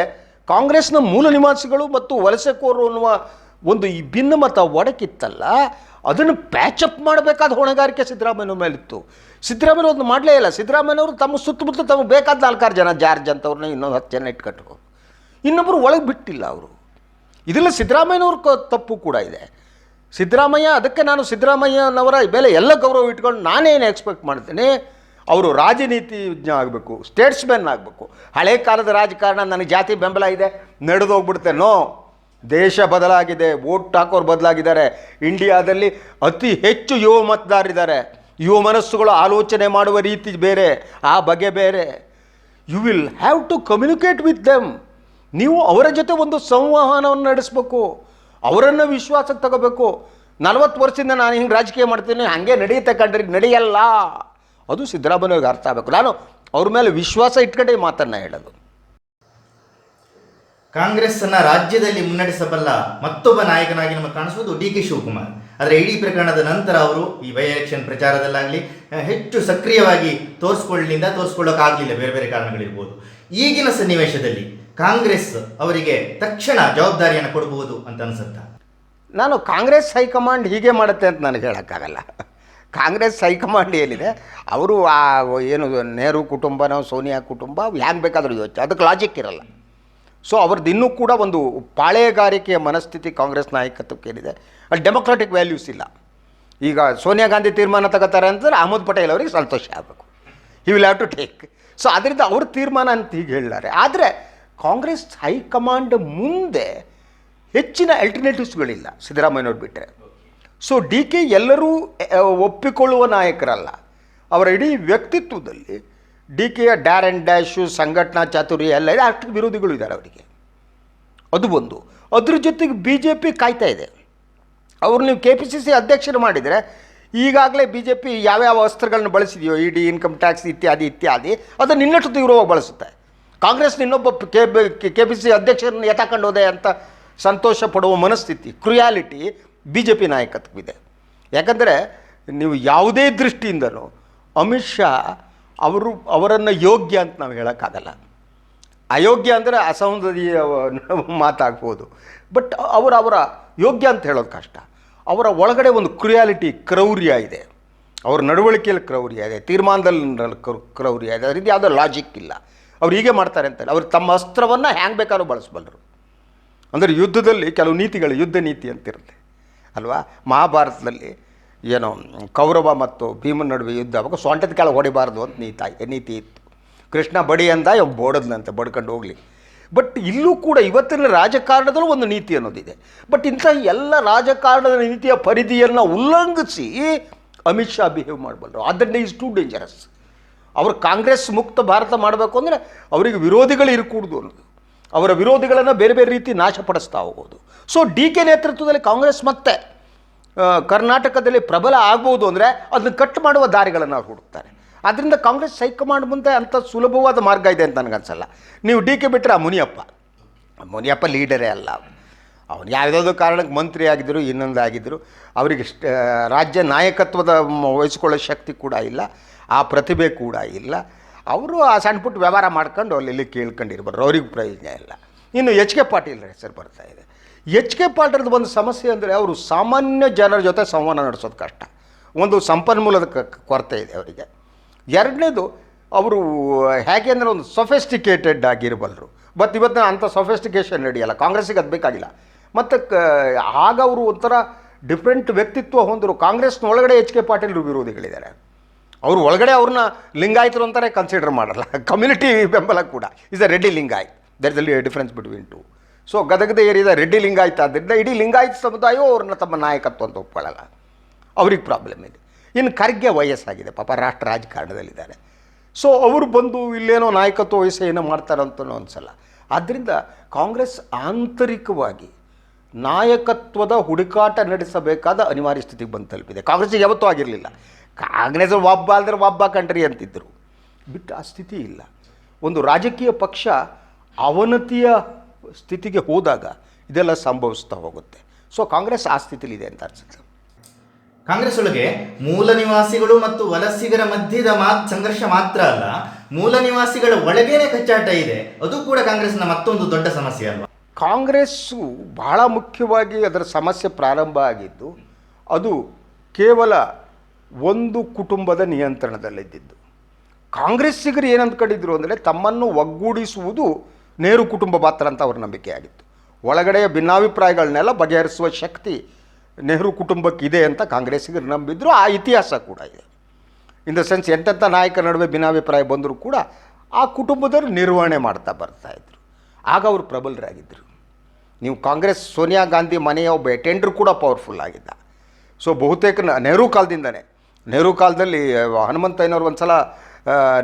ಕಾಂಗ್ರೆಸ್ನ ಮೂಲ ನಿವಾಸಿಗಳು ಮತ್ತು ವಲಸೆಕೋರು ಅನ್ನುವ ಒಂದು ಈ ಭಿನ್ನಮತ ಒಡಕಿತ್ತಲ್ಲ, ಅದನ್ನು ಪ್ಯಾಚಪ್ ಮಾಡಬೇಕಾದ ಹೊಣೆಗಾರಿಕೆ ಸಿದ್ದರಾಮಯ್ಯ ಮೇಲಿತ್ತು. ಸಿದ್ದರಾಮಯ್ಯ ಒಂದು ಮಾಡಲೇ ಇಲ್ಲ. ಸಿದ್ದರಾಮಯ್ಯವರು ತಮ್ಮ ಸುತ್ತಮುತ್ತ ತಮಗೆ ಬೇಕಾದ ನಾಲ್ಕಾರು ಜನ, ಜಾರ್ಜ್ ಅಂತವ್ರನ್ನ ಇನ್ನೊಂದು ಹತ್ತು ಜನ ಇಟ್ಕಟ್ರು. ಇನ್ನೊಬ್ಬರು ಒಳಗೆ ಬಿಟ್ಟಿಲ್ಲ ಅವರು. ಇದೆಲ್ಲ ಸಿದ್ದರಾಮಯ್ಯನವ್ರ ತಪ್ಪು ಕೂಡ ಇದೆ. ಸಿದ್ದರಾಮಯ್ಯ, ಅದಕ್ಕೆ ನಾನು ಸಿದ್ದರಾಮಯ್ಯನವರ ಮೇಲೆ ಎಲ್ಲ ಗೌರವ ಇಟ್ಕೊಂಡು ನಾನೇನು ಎಕ್ಸ್ಪೆಕ್ಟ್ ಮಾಡ್ತೀನಿ? ಅವರು ರಾಜನೀತಿಜ್ಞ ಆಗಬೇಕು ಸ್ಟೇಟ್ಸ್ಮೆನ್ ಆಗಬೇಕು. ಹಳೆ ಕಾಲದ ರಾಜಕಾರಣ, ನನಗೆ ಜಾತಿ ಬೆಂಬಲ ಇದೆ, ನಡೆದೋಗ್ಬಿಡುತ್ತೆ. ನೋ, ದೇಶ ಬದಲಾಗಿದೆ, ವೋಟ್ ಹಾಕೋರು ಬದಲಾಗಿದ್ದಾರೆ. ಇಂಡಿಯಾದಲ್ಲಿ ಅತಿ ಹೆಚ್ಚು ಯುವ ಮತದಾರರಿದ್ದಾರೆ. ಯುವ ಮನಸ್ಸುಗಳು ಆಲೋಚನೆ ಮಾಡುವ ರೀತಿ ಬೇರೆ, ಆ ಬಗೆ ಬೇರೆ. You will have to communicate with them ನೀವು ಅವರ ಜೊತೆ ಒಂದು ಸಂವಹನವನ್ನು ನಡೆಸಬೇಕು, ಅವರನ್ನು ವಿಶ್ವಾಸಕ್ಕೆ ತಗೋಬೇಕು. ನಲವತ್ತು ವರ್ಷದಿಂದ ನಾನು ಹಿಂಗೆ ರಾಜಕೀಯ ಮಾಡ್ತೀನಿ, ಹಾಗೆ ನಡೆಯುತ್ತೆ ಕಂಡ್ರಿ ನಡೆಯಲ್ಲ. ಅದು ಸಿದ್ದರಾಮಯ್ಯವ್ರಿಗೆ ಅರ್ಥ ಆಗಬೇಕು. ನಾನು ಅವ್ರ ಮೇಲೆ ವಿಶ್ವಾಸ ಇಟ್ಕೊಂಡೆ ಮಾತನ್ನು ಹೇಳೋದು. ಕಾಂಗ್ರೆಸ್ ಅನ್ನ ರಾಜ್ಯದಲ್ಲಿ ಮುನ್ನಡೆಸಬಲ್ಲ ಮತ್ತೊಬ್ಬ ನಾಯಕನಾಗಿ ನಮಗೆ ಕಾಣಿಸುವುದು ಡಿ ಕೆ ಶಿವಕುಮಾರ್. ಆದರೆ ಇಡೀ ಪ್ರಕರಣದ ನಂತರ ಅವರು ಈ ಬೈ ಎಲೆಕ್ಷನ್ ಪ್ರಚಾರದಲ್ಲಾಗಲಿ ಹೆಚ್ಚು ಸಕ್ರಿಯವಾಗಿ ತೋರಿಸ್ಕೊಳ್ಳಿಂದ ತೋರಿಸ್ಕೊಳ್ಳೋಕ್ಕಾಗಲಿಲ್ಲ, ಬೇರೆ ಬೇರೆ ಕಾರಣಗಳಿರ್ಬೋದು. ಈಗಿನ ಸನ್ನಿವೇಶದಲ್ಲಿ ಕಾಂಗ್ರೆಸ್ ಅವರಿಗೆ ತಕ್ಷಣ ಜವಾಬ್ದಾರಿಯನ್ನು ಕೊಡಬಹುದು ಅಂತ ಅನ್ಸುತ್ತಾ? ನಾನು ಕಾಂಗ್ರೆಸ್ ಹೈಕಮಾಂಡ್ ಹೀಗೆ ಮಾಡುತ್ತೆ ಅಂತ ನನಗೆ ಹೇಳೋಕ್ಕಾಗಲ್ಲ. ಕಾಂಗ್ರೆಸ್ ಹೈಕಮಾಂಡ್ ಏನಿದೆ, ಅವರು ಆ ಏನು ನೆಹರು ಕುಟುಂಬನೋ ಸೋನಿಯಾ ಕುಟುಂಬ ಹ್ಯಾಂಗೆ ಬೇಕಾದರೂ ಯೋಚನೆ, ಅದಕ್ಕೆ ಲಾಜಿಕ್ ಇರಲ್ಲ. ಸೊ ಅವ್ರದ್ದು ಇನ್ನೂ ಕೂಡ ಒಂದು ಪಾಳೆಗಾರಿಕೆಯ ಮನಸ್ಥಿತಿ ಕಾಂಗ್ರೆಸ್ ನಾಯಕತ್ವಕ್ಕೆ ಏನಿದೆ, ಅಲ್ಲಿ ಡೆಮೊಕ್ರಾಟಿಕ್ ವ್ಯಾಲ್ಯೂಸ್ ಇಲ್ಲ. ಈಗ ಸೋನಿಯಾ ಗಾಂಧಿ ತೀರ್ಮಾನ ತಗೋತಾರೆ ಅಂತಂದ್ರೆ ಅಹಮದ್ ಪಟೇಲ್ ಅವರಿಗೆ ಸಂತೋಷ ಆಗಬೇಕು. He will have to take so ಅದರಿಂದ ಅವ್ರ ತೀರ್ಮಾನ ಅಂತ ಹೀಗೆ ಹೇಳಿದ್ದಾರೆ ಆದರೆ ಕಾಂಗ್ರೆಸ್ ಹೈಕಮಾಂಡ್ ಮುಂದೆ ಹೆಚ್ಚಿನ ಅಲ್ಟರ್ನೇಟಿವ್ಸ್ಗಳಿಲ್ಲ ಸಿದ್ದರಾಮಯ್ಯನವ್ರು ಬಿಟ್ಟರೆ ಸೊ ಡಿ ಕೆ ಎಲ್ಲರೂ ಒಪ್ಪಿಕೊಳ್ಳುವ ನಾಯಕರಲ್ಲ. ಅವರ ಇಡೀ ವ್ಯಕ್ತಿತ್ವದಲ್ಲಿ ಡಿ ಕೆಯ ಡ್ಯಾರ್ ಆ್ಯಂಡ್ ಡ್ಯಾಶು ಸಂಘಟನಾ ಚಾತುರ್ಯ ಎಲ್ಲ ಇದೆ, ಅಷ್ಟು ವಿರೋಧಿಗಳು ಇದ್ದಾರೆ ಅವರಿಗೆ. ಅದು ಒಂದು. ಅದ್ರ ಜೊತೆಗೆ ಬಿ ಜೆ ಪಿ ಕಾಯ್ತಾ ಇದೆ. ಅವರು ನೀವು ಕೆ ಪಿ ಸಿ ಸಿ ಅಧ್ಯಕ್ಷರು ಮಾಡಿದರೆ, ಈಗಾಗಲೇ ಬಿ ಜೆ ಪಿ ಯಾವ್ಯಾವ ಅಸ್ತ್ರಗಳನ್ನ ಬಳಸಿದೆಯೋ, ಇ ಡಿ ಇನ್ಕಮ್ ಟ್ಯಾಕ್ಸ್ ಇತ್ಯಾದಿ ಇತ್ಯಾದಿ ಅದನ್ನು ಇನ್ನಷ್ಟು ತೀವ್ರವಾಗಿ ಬಳಸುತ್ತೆ. ಕಾಂಗ್ರೆಸ್ ಇನ್ನೊಬ್ಬ ಕೆ ಕೆ ಪಿ ಸಿ ಅಧ್ಯಕ್ಷರನ್ನು ಎತ್ತಾಕೊಂಡು ಹೋದೆ ಅಂತ ಸಂತೋಷ ಪಡುವ ಮನಸ್ಥಿತಿ, ಕ್ರಿಯಾಲಿಟಿ ಬಿ ಜೆ ಪಿ ನಾಯಕತ್ವವಿದೆ. ಯಾಕಂದರೆ ನೀವು ಯಾವುದೇ ದೃಷ್ಟಿಯಿಂದಲೂ ಅಮಿತ್ ಶಾ ಅವರು, ಅವರನ್ನು ಯೋಗ್ಯ ಅಂತ ನಾವು ಹೇಳೋಕ್ಕಾಗಲ್ಲ. ಅಯೋಗ್ಯ ಅಂದರೆ ಅಸೌಂದರ್ಯ ಮಾತಾಗ್ಬೋದು. ಬಟ್ ಅವರ ಅವರ ಯೋಗ್ಯ ಅಂತ ಹೇಳೋದು ಕಷ್ಟ. ಅವರ ಒಳಗಡೆ ಒಂದು ಕ್ರಿಯಾಲಿಟಿ ಕ್ರೌರ್ಯ ಇದೆ. ಅವ್ರ ನಡವಳಿಕೆಯಲ್ಲಿ ಕ್ರೌರ್ಯ ಇದೆ, ತೀರ್ಮಾನದಲ್ಲಿ ಕ್ರೌರ್ಯ ಇದೆ. ಅದರಿಂದ ಯಾವುದೋ ಲಾಜಿಕ್ ಇಲ್ಲ. ಅವ್ರು ಹೀಗೆ ಮಾಡ್ತಾರೆ ಅಂತೇಳಿ. ಅವ್ರು ತಮ್ಮ ಅಸ್ತ್ರವನ್ನು ಹ್ಯಾಂಗೆ ಬೇಕಾದ್ರೂ ಬಳಸಬಲ್ಲರು. ಅಂದರೆ ಯುದ್ಧದಲ್ಲಿ ಕೆಲವು ನೀತಿಗಳು ಯುದ್ಧ ನೀತಿ ಅಂತಿರುತ್ತೆ. ಅಲ್ವಾ? ಮಹಾಭಾರತದಲ್ಲಿ ಏನೋ, ಕೌರವ ಮತ್ತು ಭೀಮನ ನಡುವೆ ಯುದ್ಧ ಅವಾಗ ಸೊಂಟದ ಕೆಳಗೆ ಹೊಡಿಬಾರ್ದು ಅಂತ ನೀತಿ ನೀತಿ ಇತ್ತು. ಕೃಷ್ಣ ಬಡಿ ಅಂದ ಇವ್ ಬೋಡದ್ನಂತೆ ಬಡ್ಕೊಂಡು ಹೋಗಲಿ. ಬಟ್ ಇಲ್ಲೂ ಕೂಡ ಇವತ್ತಿನ ರಾಜಕಾರಣದಲ್ಲೂ ಒಂದು ನೀತಿ ಅನ್ನೋದಿದೆ. ಬಟ್ ಇಂಥ ಎಲ್ಲ ರಾಜಕಾರಣದ ನೀತಿಯ ಪರಿಧಿಯನ್ನು ಉಲ್ಲಂಘಿಸಿ ಅಮಿತ್ ಶಾ ಬಿಹೇವ್ ಮಾಡಬಲ್ಲರು. ಆದ್ದರಿಂದ ಈಸ್ ಟು ಡೇಂಜರಸ್ ಅವರು ಕಾಂಗ್ರೆಸ್ ಮುಕ್ತ ಭಾರತ ಮಾಡಬೇಕು ಅಂದರೆ ಅವರಿಗೆ ವಿರೋಧಿಗಳು ಇರಕೂಡ್ದು ಅನ್ನೋದು. ಅವರ ವಿರೋಧಿಗಳನ್ನು ಬೇರೆ ಬೇರೆ ರೀತಿ ನಾಶಪಡಿಸ್ತಾ ಹೋಗೋದು. ಸೊ ಡಿ ಕೆ ನೇತೃತ್ವದಲ್ಲಿ ಕಾಂಗ್ರೆಸ್ ಮತ್ತೆ ಕರ್ನಾಟಕದಲ್ಲಿ ಪ್ರಬಲ ಆಗ್ಬೋದು ಅಂದರೆ ಅದನ್ನು ಕಟ್ ಮಾಡುವ ದಾರಿಗಳನ್ನು ಅವ್ರು ಹುಡುಕ್ತಾರೆ. ಆದ್ದರಿಂದ ಕಾಂಗ್ರೆಸ್ ಹೈಕಮಾಂಡ್ ಮುಂದೆ ಅಂಥ ಸುಲಭವಾದ ಮಾರ್ಗ ಇದೆ ಅಂತ ನನಗನ್ಸಲ್ಲ. ನೀವು ಡಿ ಕೆ ಬಿಟ್ಟರೆ ಆ ಮುನಿಯಪ್ಪ. ಮುನಿಯಪ್ಪ ಲೀಡರೇ ಅಲ್ಲ ಅವನು ಯಾವುದಾದ್ರು ಕಾರಣಕ್ಕೆ ಮಂತ್ರಿ ಆಗಿದ್ದರು ಇನ್ನೊಂದು ಆಗಿದ್ದರು ಅವರಿಗೆ ರಾಜ್ಯ ನಾಯಕತ್ವದ ವಹಿಸ್ಕೊಳ್ಳೋ ಶಕ್ತಿ ಕೂಡ ಇಲ್ಲ. ಆ ಪ್ರತಿಭೆ ಕೂಡ ಇಲ್ಲ. ಅವರು ಆ ಸಣ್ಣ ಪುಟ್ಟ ವ್ಯವಹಾರ ಮಾಡ್ಕೊಂಡು ಅಲ್ಲಿ ಇಲ್ಲಿ ಕೇಳ್ಕೊಂಡಿರ್ಬಾರ್ದು, ಅವ್ರಿಗೆ ಪ್ರಯೋಜನ ಇಲ್ಲ. ಇನ್ನು ಎಚ್ ಕೆ ಪಾಟೀಲ್ ಹೆಸರು ಬರ್ತಾ ಇದೆ. ಎಚ್ ಕೆ ಪಾಟೀಲ್ದು ಒಂದು ಸಮಸ್ಯೆ ಅಂದರೆ ಅವರು ಸಾಮಾನ್ಯ ಜನರ ಜೊತೆ ಸಂವಹನ ನಡೆಸೋದು ಕಷ್ಟ. ಒಂದು ಸಂಪನ್ಮೂಲದ ಕೊರತೆ ಇದೆ ಅವರಿಗೆ. ಎರಡನೇದು, ಅವರು ಹೇಗೆ ಅಂದರೆ ಒಂದು ಸೊಫೆಸ್ಟಿಕೇಟೆಡ್ ಆಗಿರಬಲ್ಲರು ಬಟ್ ಇವತ್ತಿನ ಅಂಥ ಸೊಫೆಸ್ಟಿಕೇಷನ್ ನಡೆಯಲ್ಲ, ಕಾಂಗ್ರೆಸ್ಸಿಗೆ ಅದು ಬೇಕಾಗಿಲ್ಲ. ಮತ್ತು ಕ, ಆಗ ಅವರು ಒಂಥರ ಡಿಫ್ರೆಂಟ್ ವ್ಯಕ್ತಿತ್ವ ಹೊಂದರು. ಕಾಂಗ್ರೆಸ್ನ ಒಳಗಡೆ ಎಚ್ ಕೆ ಪಾಟೀಲ್ ವಿರೋಧಿಗಳಿದ್ದಾರೆ. ಅವರು ಒಳಗಡೆ ಅವ್ರನ್ನ ಲಿಂಗಾಯಿತರು ಅಂತಾನೆ ಕನ್ಸಿಡರ್ ಮಾಡಲ್ಲ. ಕಮ್ಯುನಿಟಿ ಬೆಂಬಲ ಕೂಡ. Is a Reddy Lingayat. There is ಅಲ್ಲಿ ಡಿಫ್ರೆನ್ಸ್ ಬಿಟ್ವೀನ್ ಟು ಸೊ ಗದಗದ ಏರಿಯಾದ ರೆಡ್ಡಿ ಲಿಂಗಾಯತ. ಆದ್ದರಿಂದ ಇಡೀ ಲಿಂಗಾಯತ್ ಸಮುದಾಯವೂ ಅವ್ರನ್ನ ತಮ್ಮ ನಾಯಕತ್ವ ಅಂತ ಒಪ್ಕೊಳ್ಳಲ್ಲ. ಅವ್ರಿಗೆ ಪ್ರಾಬ್ಲಮ್ ಇದೆ. ಇನ್ನು ಖರ್ಗೆ ವಯಸ್ಸಾಗಿದೆ. ಪಾಪ ರಾಷ್ಟ್ರ ರಾಜಕಾರಣದಲ್ಲಿದ್ದಾರೆ. ಸೊ ಅವರು ಬಂದು ಇಲ್ಲೇನೋ ನಾಯಕತ್ವ ವಯಸ್ಸು ಏನೋ ಮಾಡ್ತಾರಂತನೂ ಅನಿಸಲ್ಲ. ಆದ್ದರಿಂದ ಕಾಂಗ್ರೆಸ್ ಆಂತರಿಕವಾಗಿ ನಾಯಕತ್ವದ ಹುಡುಕಾಟ ನಡೆಸಬೇಕಾದ ಅನಿವಾರ್ಯ ಸ್ಥಿತಿಗೆ ಬಂದು ತಲುಪಿದೆ. ಕಾಂಗ್ರೆಸ್ಗೆ ಯಾವತ್ತೂ ಆಗಿರಲಿಲ್ಲ. ಕಾಂಗ್ರೆಸ್ ಒಬ್ಬ ಅಲ್ದ್ರೆ ಒಬ್ಬ ಕಂಟ್ರಿ ಅಂತಿದ್ದರು ಬಿಟ್ಟು ಆ ಸ್ಥಿತಿ ಇಲ್ಲ. ಒಂದು ರಾಜಕೀಯ ಪಕ್ಷ ಅವನತಿಯ ಸ್ಥಿತಿಗೆ ಹೋದಾಗ ಇದೆಲ್ಲ ಸಂಭವಿಸ್ತಾ ಹೋಗುತ್ತೆ. ಸೊ ಕಾಂಗ್ರೆಸ್ ಆ ಸ್ಥಿತಿಲಿದೆ ಅಂತ ಅನ್ಸುತ್ತೆ ಕಾಂಗ್ರೆಸ್ ಒಳಗೆ ಮೂಲ ನಿವಾಸಿಗಳು ಮತ್ತು ವಲಸಿಗರ ಮಧ್ಯದ ಮಾತ್ ಸಂಘರ್ಷ ಮಾತ್ರ ಅಲ್ಲ ಮೂಲ ನಿವಾಸಿಗಳ ಒಳಗೇನೆ ಕಚ್ಚಾಟ ಇದೆ. ಅದು ಕೂಡ ಕಾಂಗ್ರೆಸ್ನ ಮತ್ತೊಂದು ದೊಡ್ಡ ಸಮಸ್ಯೆ ಅಲ್ವಾ? ಕಾಂಗ್ರೆಸ್ಸು ಬಹಳ ಮುಖ್ಯವಾಗಿ ಅದರ ಸಮಸ್ಯೆ ಪ್ರಾರಂಭ ಆಗಿದ್ದು ಅದು ಕೇವಲ ಒಂದು ಕುಟುಂಬದ ನಿಯಂತ್ರಣದಲ್ಲಿದ್ದಿದ್ದು. ಕಾಂಗ್ರೆಸ್ಸಿಗರು ಏನು ಅಂದ್ಕೊಂಡಿದ್ರು ಅಂದರೆ ತಮ್ಮನ್ನು ಒಗ್ಗೂಡಿಸುವುದು ನೆಹರು ಕುಟುಂಬ ಮಾತ್ರ ಅಂತ ಅವ್ರ ನಂಬಿಕೆ ಆಗಿತ್ತು ಒಳಗಡೆಯ ಭಿನ್ನಾಭಿಪ್ರಾಯಗಳನ್ನೆಲ್ಲ ಬಗೆಹರಿಸುವ ಶಕ್ತಿ ನೆಹರು ಕುಟುಂಬಕ್ಕೆ ಇದೆ ಅಂತ ಕಾಂಗ್ರೆಸ್ಸಿಗರು ನಂಬಿದ್ರು. ಆ ಇತಿಹಾಸ ಕೂಡ ಇದೆ. ಇನ್ ದ ಸೆನ್ಸ್ ಎಂತೆಂಥ ನಾಯಕರ ನಡುವೆ ಭಿನ್ನಾಭಿಪ್ರಾಯ ಬಂದರೂ ಕೂಡ ಆ ಕುಟುಂಬದವರು ನಿರ್ವಹಣೆ ಮಾಡ್ತಾ ಬರ್ತಾಯಿದ್ರು ಆಗ ಅವರು ಪ್ರಬಲರಾಗಿದ್ದರು ನೀವು ಕಾಂಗ್ರೆಸ್ ಸೋನಿಯಾ ಗಾಂಧಿ ಮನೆಯ ಒಬ್ಬ ಅಟೆಂಡರ್ ಕೂಡ ಪವರ್ಫುಲ್ ಆಗಿದ್ದ. ಸೊ ಬಹುತೇಕ ನೆಹರು ಕಾಲದಿಂದನೇ ನೆಹರು ಕಾಲದಲ್ಲಿ ಹನುಮಂತಯ್ಯನವ್ರು ಒಂದು ಸಲ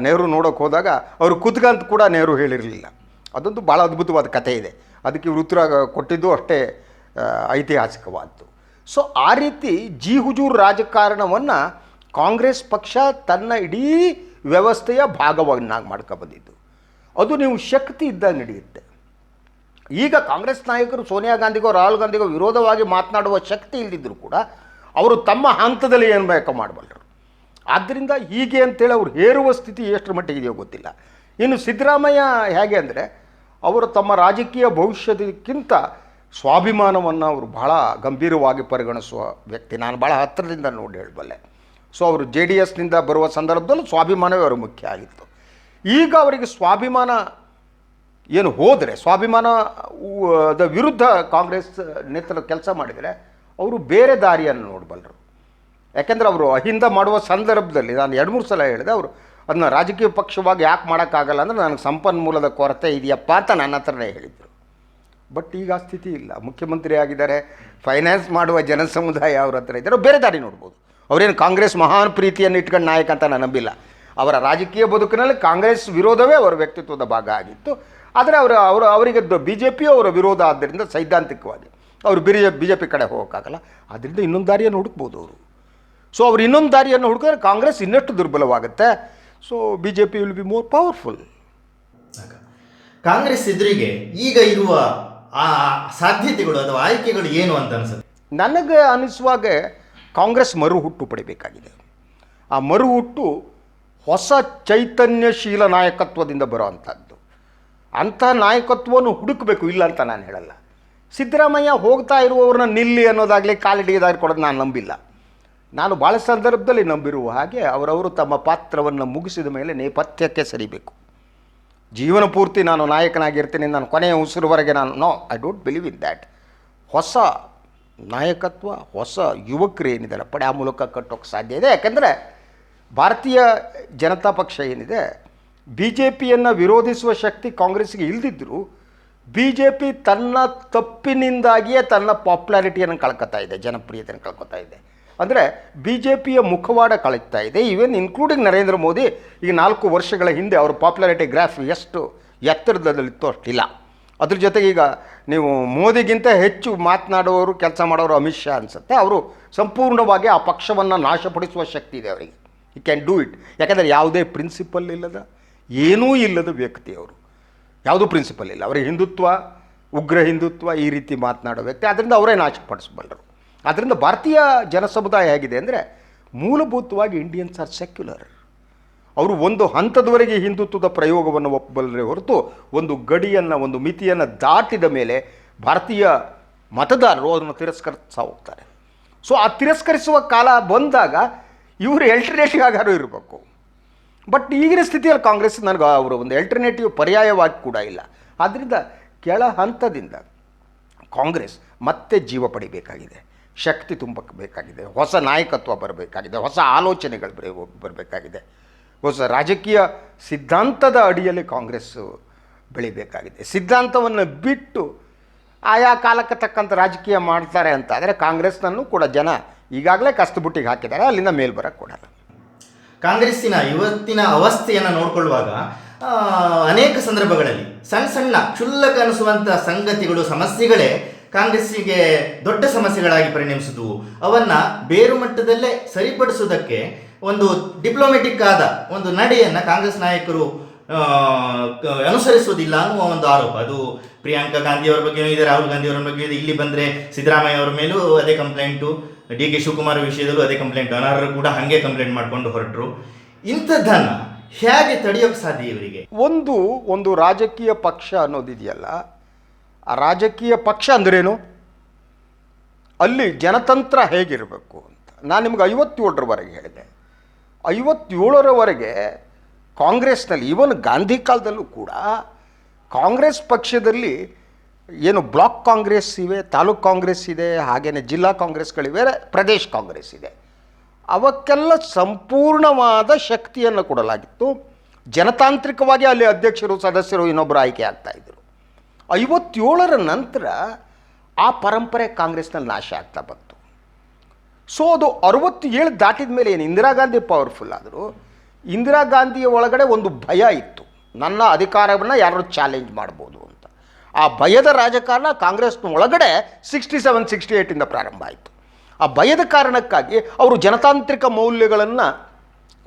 ನೆಹರು ನೋಡೋಕೆ ಹೋದಾಗ ಅವರು ಕುತ್ಕಂತ ಕೂಡ ನೆಹರು ಹೇಳಿರಲಿಲ್ಲ. ಅದೊಂದು ಭಾಳ ಅದ್ಭುತವಾದ ಕಥೆ ಇದೆ. ಅದಕ್ಕೆ ವೃತ್ತಿರ ಕೊಟ್ಟಿದ್ದು ಅಷ್ಟೇ ಐತಿಹಾಸಿಕವಾದ್ದು. ಸೊ ಆ ರೀತಿ ಜಿ ಹುಜೂರ್ ರಾಜಕಾರಣವನ್ನು ಕಾಂಗ್ರೆಸ್ ಪಕ್ಷ ತನ್ನ ಇಡೀ ವ್ಯವಸ್ಥೆಯ ಭಾಗವನ್ನಾಗಿ ಮಾಡ್ಕೊಬಂದಿದ್ದು ಅದು ನೀವು ಶಕ್ತಿ ಇದ್ದಾಗ ನಡೆಯುತ್ತೆ. ಈಗ ಕಾಂಗ್ರೆಸ್ ನಾಯಕರು ಸೋನಿಯಾ ಗಾಂಧಿಗೋ, ರಾಹುಲ್ ಗಾಂಧಿಗೋ ವಿರೋಧವಾಗಿ ಮಾತನಾಡುವ ಶಕ್ತಿ ಇಲ್ಲದಿದ್ದರೂ ಕೂಡ ಅವರು ತಮ್ಮ ಹಂತದಲ್ಲಿ ಏನು ಬೇಕೋ ಮಾಡಬಲ್ಲರು ಆದ್ದರಿಂದ ಹೀಗೆ ಅಂತೇಳಿ ಅವ್ರು ಹೇರುವ ಸ್ಥಿತಿ ಎಷ್ಟರ ಮಟ್ಟಿಗೆ ಇದೆಯೋ ಗೊತ್ತಿಲ್ಲ. ಇನ್ನು ಸಿದ್ದರಾಮಯ್ಯ ಹೇಗೆ ಅಂದರೆ, ಅವರು ತಮ್ಮ ರಾಜಕೀಯ ಭವಿಷ್ಯದಕ್ಕಿಂತ ಸ್ವಾಭಿಮಾನವನ್ನು ಅವರು ಬಹಳ ಗಂಭೀರವಾಗಿ ಪರಿಗಣಿಸುವ ವ್ಯಕ್ತಿ. ನಾನು ಭಾಳ ಹತ್ತಿರದಿಂದ ನೋಡಿ ಹೇಳಬಲ್ಲೆ. ಸೊ ಅವರು ಜೆ ಡಿ ಎಸ್ನಿಂದ ಬರುವ ಸಂದರ್ಭದಲ್ಲೂ ಸ್ವಾಭಿಮಾನವೇ ಅವರು ಮುಖ್ಯ ಆಗಿತ್ತು. ಈಗ ಅವರಿಗೆ ಸ್ವಾಭಿಮಾನ ಏನು ಹೋದರೆ ಸ್ವಾಭಿಮಾನದ ವಿರುದ್ಧ ಕಾಂಗ್ರೆಸ್ ನೇತೃತ್ವ ಕೆಲಸ ಮಾಡಿದರೆ ಅವರು ಬೇರೆ ದಾರಿಯನ್ನು ನೋಡಬಲ್ಲರು. ಯಾಕೆಂದರೆ ಅವರು ಅಹಿಂದ ಮಾಡುವ ಸಂದರ್ಭದಲ್ಲಿ, ನಾನು ಎರಡು ಮೂರು ಸಲ ಹೇಳಿದೆ, ಅವರು ಅದನ್ನ ರಾಜಕೀಯ ಪಕ್ಷವಾಗಿ ಯಾಕೆ ಮಾಡೋಕ್ಕಾಗಲ್ಲ ಅಂದರೆ ನನಗೆ ಸಂಪನ್ಮೂಲದ ಕೊರತೆ ಇದೆಯಪ್ಪ ಅಂತ ನನ್ನ ಹತ್ರನೇ ಹೇಳಿದರು. ಬಟ್ ಈಗ ಆ ಸ್ಥಿತಿ ಇಲ್ಲ. ಮುಖ್ಯಮಂತ್ರಿ ಆಗಿದ್ದಾರೆ, ಫೈನಾನ್ಸ್ ಮಾಡುವ ಜನಸಮುದಾಯ ಅವ್ರ ಹತ್ರ ಇದ್ದಾರೆ, ಬೇರೆ ದಾರಿ ನೋಡ್ಬೋದು. ಅವರೇನು ಕಾಂಗ್ರೆಸ್ ಮಹಾನ್ ಪ್ರೀತಿಯನ್ನು ಇಟ್ಕೊಂಡು ನಾಯಕ ಅಂತ ನಾನು ನಂಬಿಲ್ಲ. ಅವರ ರಾಜಕೀಯ ಬದುಕಿನಲ್ಲಿ ಕಾಂಗ್ರೆಸ್ ವಿರೋಧವೇ ಅವರ ವ್ಯಕ್ತಿತ್ವದ ಭಾಗ ಆಗಿತ್ತು. ಆದರೆ ಅವರು ಅವರು, ಅವರಿಗೆ ಬಿ ಜೆ ಪಿ ಅವರ ವಿರೋಧ ಆದ್ದರಿಂದ ಸೈದ್ಧಾಂತಿಕವಾಗಿ ಅವರು ಬಿರಿ ಬಿ ಜೆ ಪಿ ಕಡೆ ಹೋಗೋಕ್ಕಾಗಲ್ಲ. ಅದರಿಂದ ಇನ್ನೊಂದು ದಾರಿಯನ್ನು ಹುಡುಕ್ಬೋದು ಅವರು. ಸೊ ಅವ್ರು ಇನ್ನೊಂದು ದಾರಿಯನ್ನು ಹುಡುಕಿದ್ರೆ ಕಾಂಗ್ರೆಸ್ ಇನ್ನಷ್ಟು ದುರ್ಬಲವಾಗುತ್ತೆ. So B J P will be more powerful Congress ಎದುರಿಗೆ ಈಗ ಇರುವ ಆ ಸಾಧ್ಯತೆಗಳು ಅಥವಾ ಆಯ್ಕೆಗಳು ಏನು ಅಂತ ಅನ್ಸುತ್ತೆ? ನನಗೆ ಅನಿಸುವಾಗ ಕಾಂಗ್ರೆಸ್ ಮರು ಹುಟ್ಟು ಪಡಿಬೇಕಾಗಿದೆ. ಆ ಮರು ಹುಟ್ಟು ಹೊಸ ಚೈತನ್ಯಶೀಲ ನಾಯಕತ್ವದಿಂದ ಬರೋವಂಥದ್ದು ಅಂಥ ನಾಯಕತ್ವವನ್ನು ಹುಡುಕಬೇಕು ಇಲ್ಲ ಅಂತ ನಾನು ಹೇಳಲ್ಲ. ಸಿದ್ದರಾಮಯ್ಯ ಹೋಗ್ತಾ ಇರುವವ್ರನ್ನ ನಿಲ್ಲಿ ಅನ್ನೋದಾಗಲಿ ಕಾಲಿಡಿದಾಗಿ ಕೊಡೋದು ನಾನು ನಂಬಿಲ್ಲ. ನಾನು ಭಾಳ ಸಂದರ್ಭದಲ್ಲಿ ನಂಬಿರುವ ಹಾಗೆ ಅವರವರು ತಮ್ಮ ಪಾತ್ರವನ್ನು ಮುಗಿಸಿದ ಮೇಲೆ ನೇಪಥ್ಯಕ್ಕೆ ಸರಿಬೇಕು. ಜೀವನ ಪೂರ್ತಿ ನಾನು ನಾಯಕನಾಗಿರ್ತೀನಿ ನಾನು ಕೊನೆಯ ಉಸಿರುವರೆಗೆ ನಾನು no I don't believe in that ಹೊಸ ನಾಯಕತ್ವ, ಹೊಸ ಯುವಕರು ಏನಿದ್ದಾರೆ, ಪಡೆ ಆ ಮೂಲಕ ಕಟ್ಟೋಕ್ಕೆ ಸಾಧ್ಯ ಇದೆ. ಯಾಕೆಂದರೆ ಭಾರತೀಯ ಜನತಾ ಪಕ್ಷ ಏನಿದೆ ಬಿ ಜೆ ಪಿಯನ್ನು ವಿರೋಧಿಸುವ ಶಕ್ತಿ ಕಾಂಗ್ರೆಸ್ಗೆ ಇಲ್ದಿದ್ದರೂ ಬಿ ಜೆ ಪಿ ತನ್ನ ತಪ್ಪಿನಿಂದಾಗಿಯೇ ತನ್ನ ಪಾಪ್ಯುಲಾರಿಟಿಯನ್ನು ಕಳ್ಕೊತಾ ಇದೆ, ಜನಪ್ರಿಯತೆಯನ್ನು ಕಳ್ಕೊತಾ ಇದೆ. ಅಂದರೆ ಬಿ ಜೆ ಪಿಯ ಮುಖವಾಡ ಕಳೀತಾ ಇದೆ. ಈವನ್ ಇನ್ಕ್ಲೂಡಿಂಗ್ ನರೇಂದ್ರ ಮೋದಿ ಈಗ ನಾಲ್ಕು ವರ್ಷಗಳ ಹಿಂದೆ ಅವ್ರ ಪಾಪ್ಯುಲಾರಿಟಿ ಗ್ರಾಫ್ ಎಷ್ಟು ಎತ್ತರದಲ್ಲಿತ್ತು ಅಷ್ಟಿಲ್ಲ. ಅದ್ರ ಜೊತೆಗೆ ಈಗ ನೀವು ಮೋದಿಗಿಂತ ಹೆಚ್ಚು ಮಾತನಾಡುವವರು, ಕೆಲಸ ಮಾಡೋರು ಅಮಿತ್ ಶಾ ಅನಿಸುತ್ತೆ. ಅವರು ಸಂಪೂರ್ಣವಾಗಿ ಆ ಪಕ್ಷವನ್ನು ನಾಶಪಡಿಸುವ ಶಕ್ತಿ ಇದೆ ಅವರಿಗೆ. ಯು ಕ್ಯಾನ್ ಡೂ ಇಟ್ ಯಾಕಂದರೆ ಯಾವುದೇ ಪ್ರಿನ್ಸಿಪಲ್ ಇಲ್ಲದ, ಏನೂ ಇಲ್ಲದ ವ್ಯಕ್ತಿ ಅವರು ಯಾವುದೂ ಪ್ರಿನ್ಸಿಪಲ್ ಇಲ್ಲ. ಅವರಿಗೆ ಹಿಂದುತ್ವ, ಉಗ್ರ ಹಿಂದುತ್ವ ಈ ರೀತಿ ಮಾತನಾಡೋ ವ್ಯಕ್ತಿ. ಅದರಿಂದ ಅವರೇ ನಾಶಪಡಿಸಬಲ್ಲರು. ಅದರಿಂದ ಭಾರತೀಯ ಜನಸಮುದಾಯ ಹೇಗಿದೆ ಅಂದರೆ ಮೂಲಭೂತವಾಗಿ ಇಂಡಿಯನ್ಸ್ ಆರ್ ಸೆಕ್ಯುಲರ್ ಅವರು ಒಂದು ಹಂತದವರೆಗೆ ಹಿಂದುತ್ವದ ಪ್ರಯೋಗವನ್ನು ಒಪ್ಪಬಲ್ಲರೆ ಹೊರತು ಒಂದು ಗಡಿಯನ್ನು, ಒಂದು ಮಿತಿಯನ್ನು ದಾಟಿದ ಮೇಲೆ ಭಾರತೀಯ ಮತದಾರರು ಅದನ್ನು ತಿರಸ್ಕರಿಸ್ತಾ ಹೋಗ್ತಾರೆ. ಸೊ ಆ ತಿರಸ್ಕರಿಸುವ ಕಾಲ ಬಂದಾಗ ಇವರು ಎಲ್ಟರ್ನೇಟಿವ್ ಆಗಾರು ಇರಬೇಕು? ಬಟ್ ಈಗಿನ ಸ್ಥಿತಿಯಲ್ಲಿ ಕಾಂಗ್ರೆಸ್ ನನಗೆ ಅವರು ಒಂದು ಎಲ್ಟರ್ನೇಟಿವ್ ಪರ್ಯಾಯವಾಗಿ ಕೂಡ ಇಲ್ಲ. ಆದ್ದರಿಂದ ಕೆಳ ಹಂತದಿಂದ ಕಾಂಗ್ರೆಸ್ ಮತ್ತೆ ಜೀವ ಪಡಿಬೇಕಾಗಿದೆ. ಶಕ್ತಿ ತುಂಬಬೇಕಾಗಿದೆ. ಹೊಸ ನಾಯಕತ್ವ ಬರಬೇಕಾಗಿದೆ. ಹೊಸ ಆಲೋಚನೆಗಳು ಬರ ಬರಬೇಕಾಗಿದೆ. ಹೊಸ ರಾಜಕೀಯ ಸಿದ್ಧಾಂತದ ಅಡಿಯಲ್ಲಿ ಕಾಂಗ್ರೆಸ್ಸು ಬೆಳಿಬೇಕಾಗಿದೆ. ಸಿದ್ಧಾಂತವನ್ನು ಬಿಟ್ಟು ಆಯಾ ಕಾಲಕ್ಕೆ ತಕ್ಕಂಥ ರಾಜಕೀಯ ಮಾಡ್ತಾರೆ ಅಂತ ಆದರೆ ಕಾಂಗ್ರೆಸ್ನಲ್ಲೂ ಕೂಡ ಜನ ಈಗಾಗಲೇ ಕಸ್ತುಬುಟ್ಟಿಗೆ ಹಾಕಿದ್ದಾರೆ. ಅಲ್ಲಿಂದ ಮೇಲ್ ಬರೋಕ್ಕೆ ಕೊಡಲ್ಲ. ಕಾಂಗ್ರೆಸ್ಸಿನ ಇವತ್ತಿನ ಅವಸ್ಥೆಯನ್ನು ನೋಡಿಕೊಳ್ಳುವಾಗ ಅನೇಕ ಸಂದರ್ಭಗಳಲ್ಲಿ ಸಣ್ಣ ಸಣ್ಣ ಕ್ಷುಲ್ಲಕ ಅನಿಸುವಂಥ ಸಂಗತಿಗಳು, ಸಮಸ್ಯೆಗಳೇ ಕಾಂಗ್ರೆಸ್ಸಿಗೆ ದೊಡ್ಡ ಸಮಸ್ಯೆಗಳಾಗಿ ಪರಿಣಮಿಸಿದವು. ಅವನ್ನ ಬೇರು ಮಟ್ಟದಲ್ಲೇ ಸರಿಪಡಿಸುವುದಕ್ಕೆ ಒಂದು ಡಿಪ್ಲೊಮೆಟಿಕ್ ಆದ ಒಂದು ನಡೆಯನ್ನು ಕಾಂಗ್ರೆಸ್ ನಾಯಕರು ಅನುಸರಿಸುವುದಿಲ್ಲ ಅನ್ನುವ ಒಂದು ಆರೋಪ. ಅದು ಪ್ರಿಯಾಂಕಾ ಗಾಂಧಿ ಅವರ ಬಗ್ಗೆಯೂ ಇದೆ, ರಾಹುಲ್ ಗಾಂಧಿ ಅವರ ಬಗ್ಗೆ ಇದೆ. ಇಲ್ಲಿ ಬಂದರೆ ಸಿದ್ದರಾಮಯ್ಯ ಅವರ ಮೇಲೂ ಅದೇ ಕಂಪ್ಲೇಂಟು ಡಿ ಕೆ ಶಿವಕುಮಾರ್ ವಿಷಯದಲ್ಲೂ ಅದೇ ಕಂಪ್ಲೇಂಟ್ ಅನರ್ಹರು ಕೂಡ ಹಾಗೆ ಕಂಪ್ಲೇಂಟ್ ಮಾಡಿಕೊಂಡು ಹೊರಟರು. ಇಂಥದ್ದನ್ನ ಹೇಗೆ ತಡೆಯೋಕೆ ಸಾಧ್ಯ ಇವರಿಗೆ? ಒಂದು ಒಂದು ರಾಜಕೀಯ ಪಕ್ಷ ಅನ್ನೋದಿದೆಯಲ್ಲ, ಆ ರಾಜಕೀಯ ಪಕ್ಷ ಅಂದ್ರೇನು? ಅಲ್ಲಿ ಜನತಂತ್ರ ಹೇಗಿರಬೇಕು ಅಂತ. ನಾನು ನಿಮ್ಗೆ ಐವತ್ತೇಳರವರೆಗೆ ಹೇಳಿದೆ. ಐವತ್ತೇಳರವರೆಗೆ ಕಾಂಗ್ರೆಸ್ನಲ್ಲಿ, ಈವನ್ ಗಾಂಧಿ ಕಾಲದಲ್ಲೂ ಕೂಡ ಕಾಂಗ್ರೆಸ್ ಪಕ್ಷದಲ್ಲಿ ಏನು ಬ್ಲಾಕ್ ಕಾಂಗ್ರೆಸ್ ಇವೆ, ತಾಲೂಕ್ ಕಾಂಗ್ರೆಸ್ ಇದೆ ಹಾಗೆಯೇ ಜಿಲ್ಲಾ ಕಾಂಗ್ರೆಸ್ಗಳಿವೆ ಪ್ರದೇಶ್ ಕಾಂಗ್ರೆಸ್ ಇದೆ. ಅವಕ್ಕೆಲ್ಲ ಸಂಪೂರ್ಣವಾದ ಶಕ್ತಿಯನ್ನು ಕೊಡಲಾಗಿತ್ತು. ಜನತಾಂತ್ರಿಕವಾಗಿ ಅಲ್ಲಿ ಅಧ್ಯಕ್ಷರು, ಸದಸ್ಯರು ಇನ್ನೊಬ್ಬರು ಆಯ್ಕೆ ಆಗ್ತಾ ಇದ್ದರು ಐವತ್ತೇಳರ ನಂತರ ಆ ಪರಂಪರೆ ಕಾಂಗ್ರೆಸ್ನಲ್ಲಿ ನಾಶ ಆಗ್ತಾ ಬಂತು. ಸೊ ಅದು ಅರವತ್ತೇಳು ದಾಟಿದ ಮೇಲೆ ಏನು, ಇಂದಿರಾ ಗಾಂಧಿ ಪವರ್ಫುಲ್ ಆದರು. ಇಂದಿರಾ ಗಾಂಧಿಯ ಒಳಗಡೆ ಒಂದು ಭಯ ಇತ್ತು. ನನ್ನ ಅಧಿಕಾರವನ್ನು ಯಾರು ಚಾಲೆಂಜ್ ಮಾಡ್ಬೋದು ಆ ಭಯದ ರಾಜಕಾರಣ ಕಾಂಗ್ರೆಸ್ನ ಒಳಗಡೆ ಸಿಕ್ಸ್ಟಿ ಸೆವೆನ್ ಸಿಕ್ಸ್ಟಿ ಏಯ್ಟಿಂದ ಪ್ರಾರಂಭ ಆಯಿತು. ಆ ಭಯದ ಕಾರಣಕ್ಕಾಗಿ ಅವರು ಜನತಾಂತ್ರಿಕ ಮೌಲ್ಯಗಳನ್ನು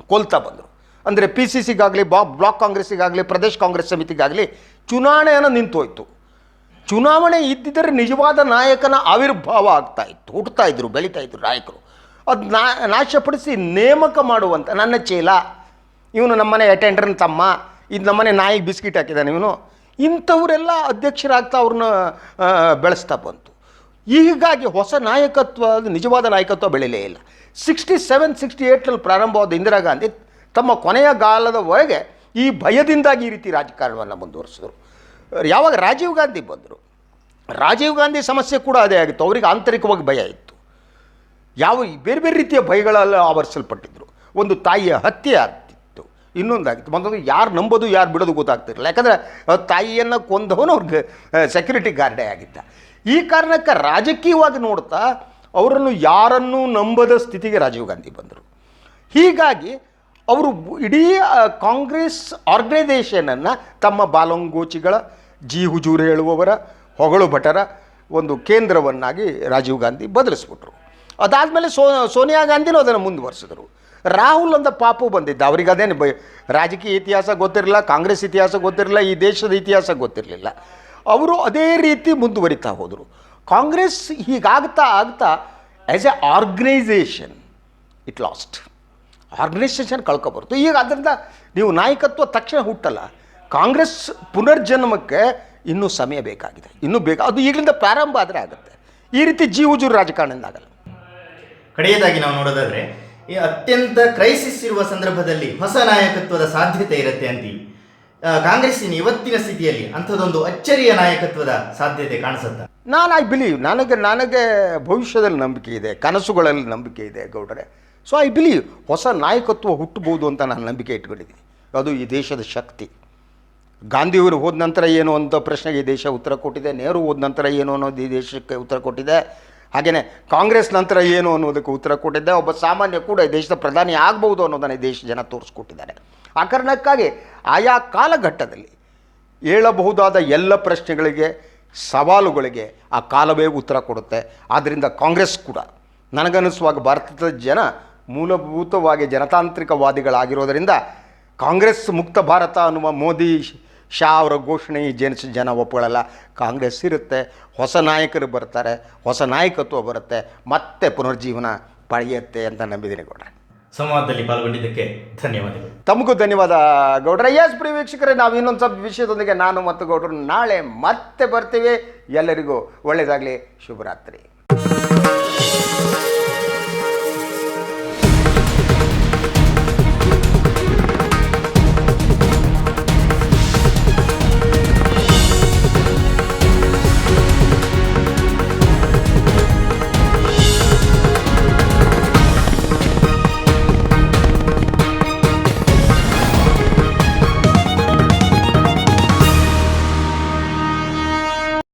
ಕೊಲ್ತಾ ಬಂದರು. ಅಂದರೆ ಪಿ ಸಿ ಸಿಗಾಗಲಿ ಬಾ, ಬ್ಲಾಕ್ ಕಾಂಗ್ರೆಸ್ಸಿಗಾಗಲಿ, ಪ್ರದೇಶ್ ಕಾಂಗ್ರೆಸ್ ಸಮಿತಿಗಾಗಲಿ ಚುನಾವಣೆಯನ್ನು ನಿಂತೋಯ್ತು. ಚುನಾವಣೆ ಇದ್ದಿದ್ದರೆ ನಿಜವಾದ ನಾಯಕನ ಆವಿರ್ಭಾವ ಆಗ್ತಾ ಇತ್ತು. ಹುಟ್ಟುತ್ತಾ ಇದ್ರು, ಬೆಳೀತಾ ಇದ್ರು ನಾಯಕರು. ಅದು ನಾ, ನಾಶಪಡಿಸಿ ನೇಮಕ ಮಾಡುವಂಥ ನನ್ನ ಚೇಲ. ಇವನು ನಮ್ಮನೆ ಅಟೆಂಡರ್ನ ತಮ್ಮ. ಇದು ನಮ್ಮನೆ ನಾಯಿಗೆ ಬಿಸ್ಕಿಟ್ ಹಾಕಿದ್ದಾನೆ ಇವನು. ಇಂಥವರೆಲ್ಲ ಅಧ್ಯಕ್ಷರಾಗ್ತಾ ಅವ್ರನ್ನ ಬೆಳೆಸ್ತಾ ಬಂತು. ಹೀಗಾಗಿ ಹೊಸ ನಾಯಕತ್ವ, ನಿಜವಾದ ನಾಯಕತ್ವ ಬೆಳೆಯಲೇ ಇಲ್ಲ. ಸಿಕ್ಸ್ಟಿ ಸೆವೆನ್ ಸಿಕ್ಸ್ಟಿ ಏಯ್ಟ್ರಲ್ಲಿ ಪ್ರಾರಂಭವಾದ ಇಂದಿರಾ ಗಾಂಧಿ ತಮ್ಮ ಕೊನೆಯ ಕಾಲದವರೆಗೆ ಈ ಭಯದಿಂದಾಗಿ ಈ ರೀತಿ ರಾಜಕಾರಣವನ್ನು ಮುಂದುವರಿಸಿದ್ರು. ಯಾವಾಗ ರಾಜೀವ್ ಗಾಂಧಿ ಬಂದರು? ರಾಜೀವ್ ಗಾಂಧಿ ಸಮಸ್ಯೆ ಕೂಡ ಅದೇ ಆಗಿತ್ತು. ಅವರಿಗೆ ಆಂತರಿಕವಾಗಿ ಭಯ ಇತ್ತು. ಯಾವ, ಬೇರೆ ಬೇರೆ ರೀತಿಯ ಭಯಗಳೆಲ್ಲ ಆವರಿಸಲ್ಪಟ್ಟಿದ್ದರು ಒಂದು ತಾಯಿಯ ಹತ್ಯೆ ಇನ್ನೊಂದಾಗಿತ್ತು. ಮತ್ತೊಂದು ಯಾರು ನಂಬೋದು, ಯಾರು ಬಿಡೋದು ಗೊತ್ತಾಗ್ತಿರಲಿಲ್ಲ. ಯಾಕಂದರೆ ತಾಯಿಯನ್ನು ಕೊಂದವನು ಅವ್ರಿಗೆ ಸೆಕ್ಯೂರಿಟಿ ಗಾರ್ಡೇ ಆಗಿದ್ದ. ಈ ಕಾರಣಕ್ಕೆ ರಾಜಕೀಯವಾಗಿ ನೋಡ್ತಾ ಅವರನ್ನು ಯಾರನ್ನೂ ನಂಬದ ಸ್ಥಿತಿಗೆ ರಾಜೀವ್ ಗಾಂಧಿ ಬಂದರು. ಹೀಗಾಗಿ ಅವರು ಇಡೀ ಕಾಂಗ್ರೆಸ್ ಆರ್ಗನೈಸೇಷನನ್ನು ತಮ್ಮ ಬಾಲಂಗೋಚಿಗಳ, ಜಿ ಹುಜೂರು ಹೇಳುವವರ, ಹೊಗಳು ಭಟರ ಒಂದು ಕೇಂದ್ರವನ್ನಾಗಿ ರಾಜೀವ್ ಗಾಂಧಿ ಬದಲಿಸ್ಬಿಟ್ರು. ಅದಾದಮೇಲೆ ಸೋ, ಸೋನಿಯಾ ಗಾಂಧಿನೂ ಅದನ್ನು ಮುಂದುವರಿಸಿದ್ರು. ರಾಹುಲ್ ಅಂತ ಪಾಪು ಬಂದಿದ್ದ. ಅವ್ರಿಗೆ ಅದೇನು ರಾಜಕೀಯ ಇತಿಹಾಸ ಗೊತ್ತಿರಲಿಲ್ಲ, ಕಾಂಗ್ರೆಸ್ ಇತಿಹಾಸ ಗೊತ್ತಿರಲಿಲ್ಲ, ಈ ದೇಶದ ಇತಿಹಾಸ ಗೊತ್ತಿರಲಿಲ್ಲ. ಅವರು ಅದೇ ರೀತಿ ಮುಂದುವರಿತಾ ಹೋದರು. ಕಾಂಗ್ರೆಸ್ ಹೀಗಾಗ್ತಾ ಆಗ್ತಾ as a organisation it lost organisation ಕಳ್ಕೊಬರ್ತು ಈಗ ಅದರಿಂದ ನೀವು ನಾಯಕತ್ವ ತಕ್ಷಣ ಹುಟ್ಟಲ್ಲ. ಕಾಂಗ್ರೆಸ್ ಪುನರ್ಜನ್ಮಕ್ಕೆ ಇನ್ನೂ ಸಮಯ ಬೇಕಾಗಿದೆ. ಇನ್ನೂ ಬೇಕು ಅದು ಈಗಲಿಂದ ಪ್ರಾರಂಭ ಆದರೆ ಆಗುತ್ತೆ. ಈ ರೀತಿ ಜೀವಜೂರು ರಾಜಕಾರಣದಿಂದ ಆಗಲ್ಲ ಕಡೆಯದಾಗಿ ನಾವು ನೋಡೋದಾದ್ರೆ ಈ ಅತ್ಯಂತ ಕ್ರೈಸಿಸ್ ಇರುವ ಸಂದರ್ಭದಲ್ಲಿ ಹೊಸ ನಾಯಕತ್ವದ ಸಾಧ್ಯತೆ ಇರುತ್ತೆ ಅಂತೀವಿ ಕಾಂಗ್ರೆಸ್ಸಿನ ಇವತ್ತಿನ ಸ್ಥಿತಿಯಲ್ಲಿ ಅಂಥದ್ದೊಂದು ಅಚ್ಚರಿಯ ನಾಯಕತ್ವದ ಸಾಧ್ಯತೆ ಕಾಣಿಸುತ್ತಾ? ನಾನು ಐ ಬಿಲೀವ್ ನನಗೆ ನನಗೆ ಭವಿಷ್ಯದಲ್ಲಿ ನಂಬಿಕೆ ಇದೆ, ಕನಸುಗಳಲ್ಲಿ ನಂಬಿಕೆ ಇದೆ ಗೌಡರೆ. ಸೊ ಐ ಬಿಲೀವ್ ಹೊಸ ನಾಯಕತ್ವ ಹುಟ್ಟಬಹುದು ಅಂತ ನಾನು ನಂಬಿಕೆ ಇಟ್ಕೊಂಡಿದ್ದೀನಿ. ಅದು ಈ ದೇಶದ ಶಕ್ತಿ. ಗಾಂಧಿಯವರು ಹೋದ ನಂತರ ಏನು ಅಂತ ಪ್ರಶ್ನೆಗೆ ಈ ದೇಶ ಉತ್ತರ ಕೊಟ್ಟಿದೆ, ನೆಹರು ಹೋದ ನಂತರ ಏನು ಅನ್ನೋದು ಈ ದೇಶಕ್ಕೆ ಉತ್ತರ ಕೊಟ್ಟಿದೆ. ಹಾಗೆಯೇ ಕಾಂಗ್ರೆಸ್ ನಂತರ ಏನು ಅನ್ನೋದಕ್ಕೆ ಉತ್ತರ ಕೊಟ್ಟಿದ್ದೆ. ಒಬ್ಬ ಸಾಮಾನ್ಯ ಕೂಡ ದೇಶದ ಪ್ರಧಾನಿ ಆಗ್ಬೋದು ಅನ್ನೋದನ್ನು ದೇಶ ಜನ ತೋರಿಸ್ಕೊಟ್ಟಿದ್ದಾರೆ. ಆ ಕಾರಣಕ್ಕಾಗಿ ಆಯಾ ಕಾಲಘಟ್ಟದಲ್ಲಿ ಹೇಳಬಹುದಾದ ಎಲ್ಲ ಪ್ರಶ್ನೆಗಳಿಗೆ, ಸವಾಲುಗಳಿಗೆ ಆ ಕಾಲವೇ ಉತ್ತರ ಕೊಡುತ್ತೆ. ಆದ್ದರಿಂದ ಕಾಂಗ್ರೆಸ್ ಕೂಡ ನನಗನ್ನಿಸುವಾಗ ಭಾರತದ ಜನ ಮೂಲಭೂತವಾಗಿ ಜನತಾಂತ್ರಿಕವಾದಿಗಳಾಗಿರೋದರಿಂದ ಕಾಂಗ್ರೆಸ್ ಮುಕ್ತ ಭಾರತ ಅನ್ನುವ ಮೋದಿ ಶಾ ಅವರ ಘೋಷಣೆ ಈ ಜನ ಜನ ಒಪ್ಕೊಳ್ಳಲ್ಲ ಕಾಂಗ್ರೆಸ್ ಇರುತ್ತೆ ಹೊಸ ನಾಯಕರು ಬರ್ತಾರೆ ಹೊಸ ನಾಯಕತ್ವ ಬರುತ್ತೆ ಮತ್ತೆ ಪುನರ್ಜೀವನ ಪಡೆಯುತ್ತೆ ಅಂತ ನಂಬಿದ್ದೀನಿ ಗೌಡ್ರೆ. ಸಂವಾದದಲ್ಲಿ ಪಾಲ್ಗೊಂಡಿದ್ದಕ್ಕೆ ಧನ್ಯವಾದಗಳು. ತಮಗೂ ಧನ್ಯವಾದ ಗೌಡ್ರೆ. ಎಸ್ ಪ್ರಿಯ ವೀಕ್ಷಕರೇ ನಾವು ಇನ್ನೊಂದು ಸ್ವಲ್ಪ ವಿಷಯದೊಂದಿಗೆ ನಾನು ಮತ್ತು ಗೌಡ್ರು ನಾಳೆ ಮತ್ತೆ ಬರ್ತೀವಿ. ಎಲ್ಲರಿಗೂ ಒಳ್ಳೆಯದಾಗಲಿ. ಶುಭರಾತ್ರಿ.